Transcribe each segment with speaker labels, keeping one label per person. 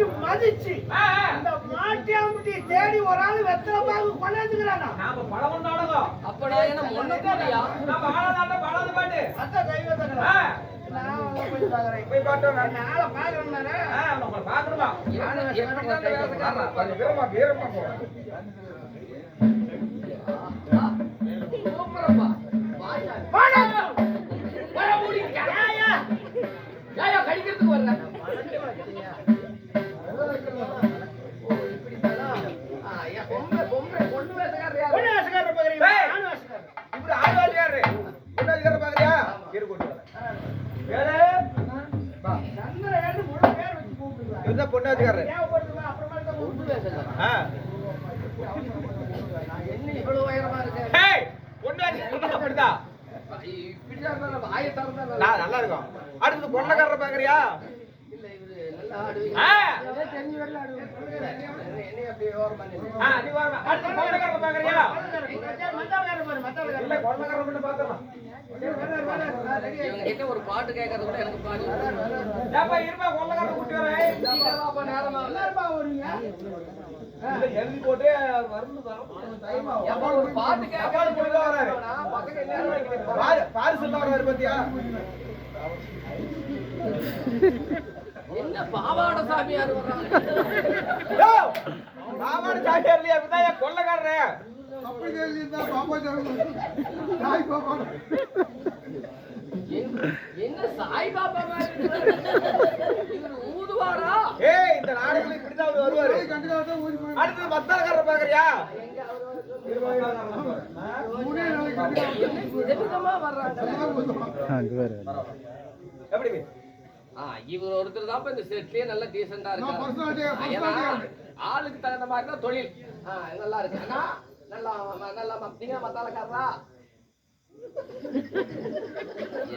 Speaker 1: அப்படின்னு மதிச்சு. அந்த மாட்டியாமுட்டியை தேடி ஒரு ஆள் வெத்தலை பாக்கு கொண்டாந்துக்கிறானா?
Speaker 2: நாம பழம் நாடகம்
Speaker 3: அப்படா என்ன மொன்ன கூடியா
Speaker 2: நம்ம ஆளாதாட்ட பழாத பாட்டு.
Speaker 1: அத்த அங்க போய் நான். ஆளை
Speaker 2: வீரமா வீரமா
Speaker 3: சூப்பரப்பா. கடிக்கிறதுக்கு வரல.
Speaker 1: பாரு
Speaker 3: இல்ல
Speaker 1: மத்தாளக்காரர்
Speaker 2: பொண்ணக்காரர் மட்டும் பாத்துறலாம்
Speaker 3: இவங்க கிட்ட ஒரு பாட்டு கேட்கறது கூட எனக்கு பாடு
Speaker 2: ஏப்பா இருப்பா பொண்ணக்காரர் கூட்டி வரேன்
Speaker 3: நேரமா.
Speaker 1: எல்லாருமா வருவீங்க?
Speaker 2: எழுதி போட்டு வரணும்
Speaker 3: ஒரு பாட்டு
Speaker 2: அப்பாடு போய் தான் வராரு.
Speaker 3: நேரம்
Speaker 2: பாரு பாரு சொல்ல பாத்தியா?
Speaker 3: என்ன பாவாடை சாமியார்
Speaker 2: மாமாடு சாட்டியார் இல்லையா? இப்பதான் என் கொள்ளக்காரரே?
Speaker 3: என்ன- என்ன சாய்பாபா மாதிரி ஊதுவாரா
Speaker 2: ஏய் இந்த நாடுகள் இப்படிதான் அவர் வருவாரு அடுத்தது மத்தாக்காரர் பாக்குறியா
Speaker 3: எங்க அவரு என்ன விதவிதமா வர்றாங்க
Speaker 2: எப்படி
Speaker 3: ஆ, இவர் ஒருத்தர் தான் இந்த செட்லயே நல்ல டீசெண்டா
Speaker 4: personality.
Speaker 3: ஆளுக்கு தகுந்த மாதிரி தான் தொழில் ஆ, நல்லா இருக்கு அண்ணா நல்லா நல்லா நீங்க மத்தாலக்காரரா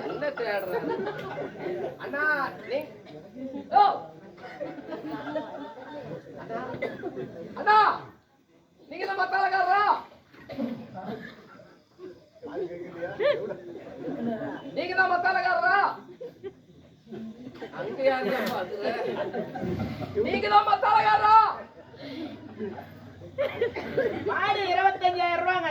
Speaker 3: என்ன தேடுற? அண்ணா நீ ஓ! அண்ணா, நீங்க தான் மத்தாலக்காரரா நீங்க தான் மத்தாலக்காரரா அங்க யாரையா பாக்குற நீங்க தான் மத்தாலக்காரரா
Speaker 1: மாடு இருபத்தஞ்சாயிரம் ரூபாங்க.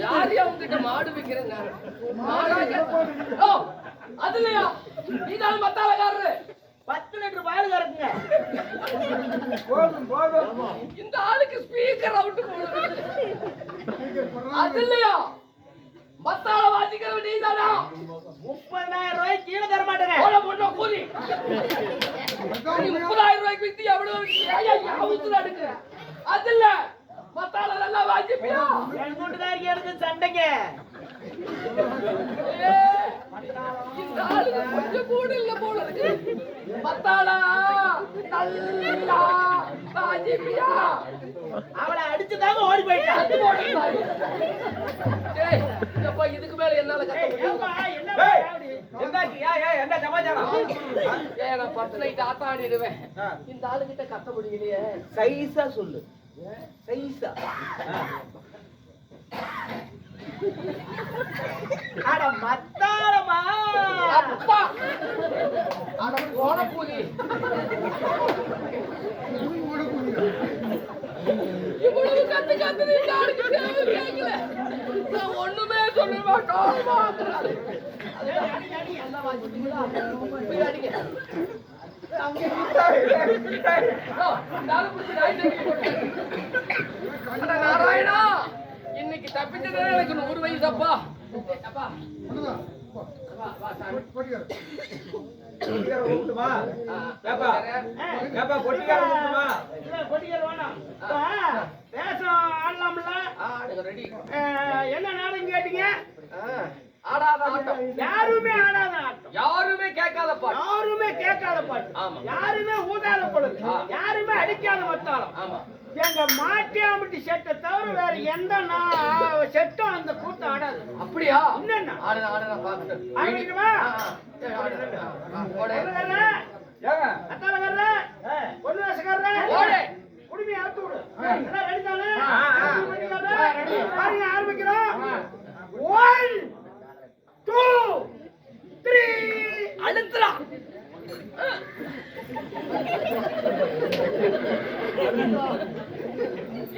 Speaker 3: யார் உங்ககிட்ட மாடு விக்கிறேன் மாடாக ஓ அதுலயா நீதான் மத்தாலக்காரரு
Speaker 1: பத்து லிட்டர் பால் கறக்குங்க
Speaker 2: போதும் போதும்.
Speaker 3: இந்த ஆளுக்கு ஸ்பீக்கர் அவுட் அது இல்லையா? மத்தால வாசிக்கிறவன் நீதானா?
Speaker 1: முப்பதாயிரம் ரூபாய் கீழே தர மாட்டேங்க.
Speaker 3: போட பொண்ணு கூலி. நீ முப்பதாயிரம் ரூபாய்க்கு வித்து எவ்வளவு எடுக்கிற அது இல்ல. மத்தால நல்லா வாசிப்பியா
Speaker 1: என் கூட்டுக்காரிக்கு எடுத்து சண்டைங்க
Speaker 3: இந்த ஆளுக்கு கொஞ்சம் கூட இல்ல போல இருக்கு. மத்தாளா நல்லா
Speaker 1: அவளை அடிச்சுதாங்க ஓடி போயிட்டான்
Speaker 3: எப்பா, இதுக்கு மேல என்னால கத்த முடியும்? நான் பத்து நைட் ஆத்தாடிடுவேன். இந்த ஆளுகிட்ட கத்த முடியலையே.
Speaker 2: சைஸா சொல்லு. சைஸா
Speaker 1: அட மத்தாளமா
Speaker 3: அப்பா அட போன புலி இவ்வளவு கத்து கத்து நீ ஆளுக்கு தேவை கேட்கல நான் ஒண்ணுமே சொல்ல மாட்டோம் வாங்குறாரு. அதுதான் அடி, அடி, எல்லாம் வாங்கிட்டீங்களா? போய் நாராயணா இன்னைக்கு தப்பிச்சதே எனக்கு நூறு வயசு அப்பா அப்பா ஆ, ரெடி
Speaker 1: என்ன நேரம் கேட்டீங்க
Speaker 3: ஆடாத ஆட்டம்
Speaker 1: யாருமே
Speaker 3: ஆட பாட்டு
Speaker 1: யாருமே கேட்காத பாட்டு.
Speaker 3: ஆமா.
Speaker 1: யாருமே ஊதாத பொழுது. யாருமே அடிக்காத மத்தாளம்
Speaker 3: ஆமா.
Speaker 1: எங்க மாட்டியாமட்டி செட்டை தவிர வேற எந்த நா- செட்டும் அந்த கூட்டம் ஆடாது.
Speaker 3: அப்படியா?
Speaker 1: என்னண்ணா?
Speaker 3: ஆடுன ஆடுன பாத்துட்டு
Speaker 1: ஆடிக்குமா?
Speaker 3: ஓடு
Speaker 1: பொண்ணுக்காரரே,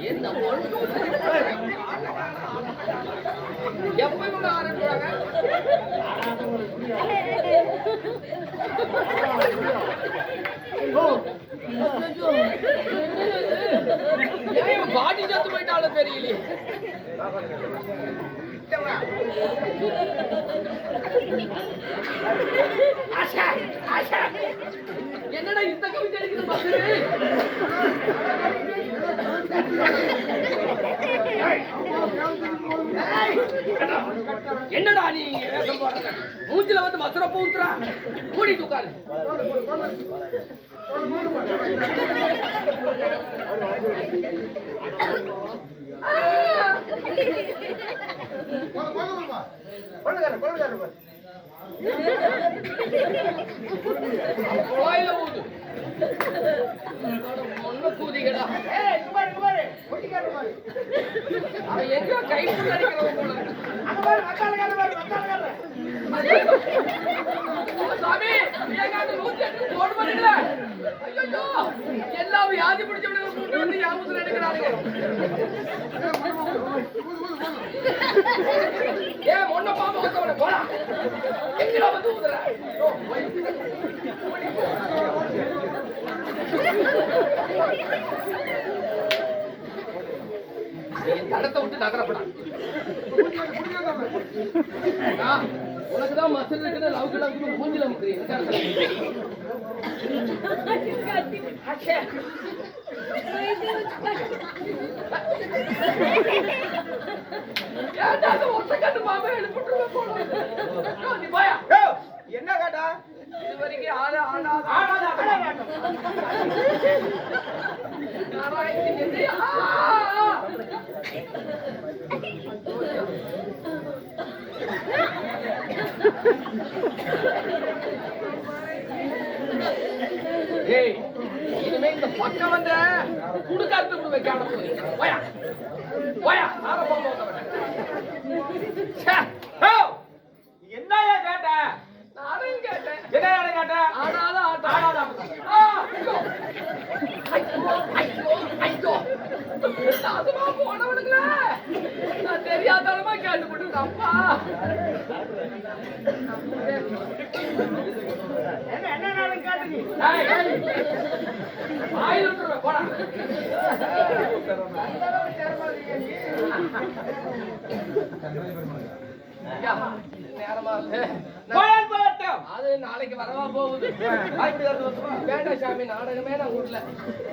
Speaker 3: என்ன எப்ப இவங்க ஆரம்பிச்சாங்க பாட்டி சத்து போயிட்டாலும் தெரியலையே
Speaker 1: ஆஷா ஆஷா.
Speaker 3: என்னடா இந்த கவிதை அடிக்குது பசங்க என்னடா நீ வேஷம் போடுற? மூஞ்சில வந்து மசுர பூத்துறா கூட்டிட்டு உட்காரு.
Speaker 2: கொள்ளுகார கொள்ளுகார பாரு
Speaker 3: கோயில ஊது. ஒண்ணு எங்க கை சாமி நூத்தி எட்டு எல்லாம் வியாதி பிடிச்சவனுங்க கூட்டு வந்து தடத்தை விட்டு நகரப்படா. உனக்கு தான் மசில் இருக்கிற லவுக்கு லவுக்கு மூஞ்சில முக்கிறீங்க. ஒத்த கண்டு எழுப்பிட்டுருவேன் நீ போயா
Speaker 2: ஏய், என்ன கேட்டா
Speaker 3: இது
Speaker 1: ஆடாத ஆடாத
Speaker 3: ஏய் இனிமே இந்த பக்கம் வந்த குடுக்காத்து குடு வைக்காம போயா போயா ஆரம்பம்
Speaker 2: ச்சே, ஏய், என்னய்யா கேட்ட
Speaker 3: நானும் கேட்டேன்
Speaker 2: என்ன கேட்ட
Speaker 3: ஆடாத ஆட்டம்
Speaker 2: ஆடாத ஆட்டம்.
Speaker 3: ஆ, ஐயோ. ஐயோ, ஐயோ, ஐயோ. நாசமா போனவனுங்களே. நான் தெரியாதனமா கேட்டுக்கிட்டு அப்பா
Speaker 1: என்ன என்ன நாளும் கேட்டு நீ
Speaker 3: ஏய், ஏய். வாயில விட்டுருவேன், போடா. ஐயா, நேரமா
Speaker 2: போகட்டும்
Speaker 3: அது நாளைக்கு வரவா போகுது. வேண்டாம் சாமி நாடகமே நான் விடல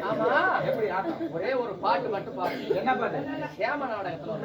Speaker 3: ஆமா.
Speaker 2: எப்படி?
Speaker 3: ஒரே ஒரு பாட்டு மட்டும் பாடு.
Speaker 2: என்ன பாரு
Speaker 3: சேம நாடகத்துல